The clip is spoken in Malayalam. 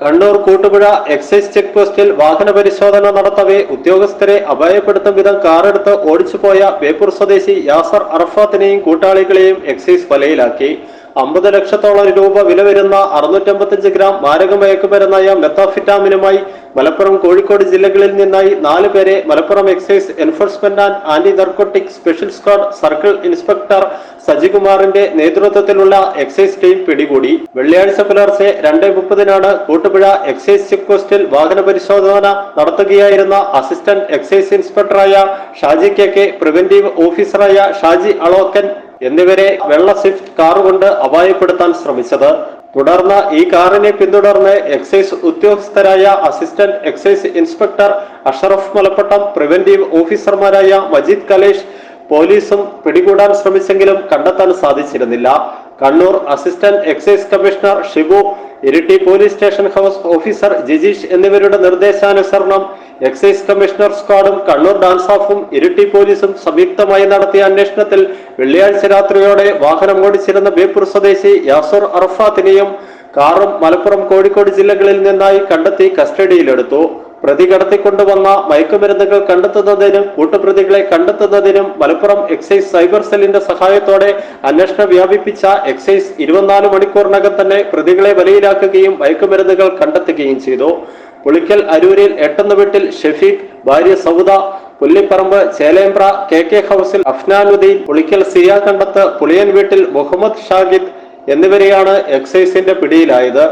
കണ്ണൂർ കൂട്ടുപുഴ എക്സൈസ് ചെക്ക് പോസ്റ്റിൽ വാഹന പരിശോധന നടത്തവേ ഉദ്യോഗസ്ഥരെ അപായപ്പെടുത്തും വിധം കാറെടുത്ത് ഓടിച്ചുപോയ ബേപ്പൂർ സ്വദേശി യാസർ അറഫാത്തിനെയും കൂട്ടാളികളെയും എക്സൈസ് വലയിലാക്കി. അമ്പത് ലക്ഷത്തോളം രൂപ വില വരുന്ന അറുന്നൂറ്റമ്പത്തഞ്ച് ഗ്രാം മാരക മയക്കുമരുന്നായ മെത്താഫിറ്റാമിനുമായി മലപ്പുറം കോഴിക്കോട് ജില്ലകളിൽ നിന്നായി നാല് പേരെ Malappuram excise enforcement and anti narcotic special squad circle inspector സജികുമാറിന്റെ നേതൃത്വത്തിലുള്ള എക്സൈസ് ടീം പിടികൂടി. വെള്ളിയാഴ്ച പുലർച്ചെ രണ്ട് മുപ്പതിനാണ് കൂട്ടുപുഴ എക്സൈസ് ചെക്ക് പോസ്റ്റിൽ വാഹന പരിശോധന നടത്തുകയായിരുന്ന അസിസ്റ്റന്റ് എക്സൈസ് ഇൻസ്പെക്ടറായ ഷാജി കെ കെ പ്രിവന്റീവ് ഓഫീസറായ ഷാജി അളോക്കൻ എന്നിവരെ വെള്ള സ്വിഫ്റ്റ് കാർ കൊണ്ട് അപായപ്പെടുത്താൻ ശ്രമിച്ചത്. തുടർന്ന് ഈ കാറിനെ പിന്തുടർന്ന് excise ഉദ്യോഗസ്ഥരായ assistant excise inspector Ashraf Malappattam preventive ഓഫീസർമാരായ മജീദ് കലേഷ് പോലീസും പിടികൂടാൻ ശ്രമിച്ചെങ്കിലും കണ്ടെത്താൻ സാധിച്ചിരുന്നില്ല. Kannur assistant excise commissioner Shibu Iritty police station house officer Jijeesh എന്നിവരുടെ നിർദ്ദേശാനുസരണം എക്സൈസ് കമ്മീഷണർ സ്ക്വാഡും കണ്ണൂർ ഡാൻസ് ഓഫും ഇരിട്ടി പോലീസും സംയുക്തമായി നടത്തിയ അന്വേഷണത്തിൽ വെള്ളിയാഴ്ച രാത്രിയോടെ വാഹനം ഓടിച്ചിരുന്ന ബേപ്പൂർ സ്വദേശി യാസർ അറഫാത്തിനെയും കാറും മലപ്പുറം കോഴിക്കോട് ജില്ലകളിൽ നിന്നായി കണ്ടെത്തി കസ്റ്റഡിയിലെടുത്തു. പ്രതി കടത്തിക്കൊണ്ടുവന്ന മയക്കുമരുന്നുകൾ കണ്ടെത്തുന്നതിനും കൂട്ടുപ്രതികളെ കണ്ടെത്തുന്നതിനും മലപ്പുറം എക്സൈസ് സൈബർ സെല്ലിന്റെ സഹായത്തോടെ അന്വേഷണം വ്യാപിപ്പിച്ച എക്സൈസ് ഇരുപത്തിനാല് മണിക്കൂറിനകം തന്നെ പ്രതികളെ വലയിലാക്കുകയും മയക്കുമരുന്നുകൾ കണ്ടെത്തുകയും ചെയ്തു. പുളിക്കൽ അരൂരിൽ എട്ടെന്ന് വീട്ടിൽ ഷെഫീഖ് ഭാര്യ സൗദ പുല്ലിപ്പറമ്പ് ചേലേമ്പ്ര കെ കെ ഹൗസിൽ അഫ്നാനുദ്ദീൻ പുളിക്കൽ സിയാ കണ്ടത്ത് പുളിയൻ വീട്ടിൽ മുഹമ്മദ് ഷാഹിദ് എന്നിവരെയാണ് എക്സൈസിന്റെ പിടിയിലായത്.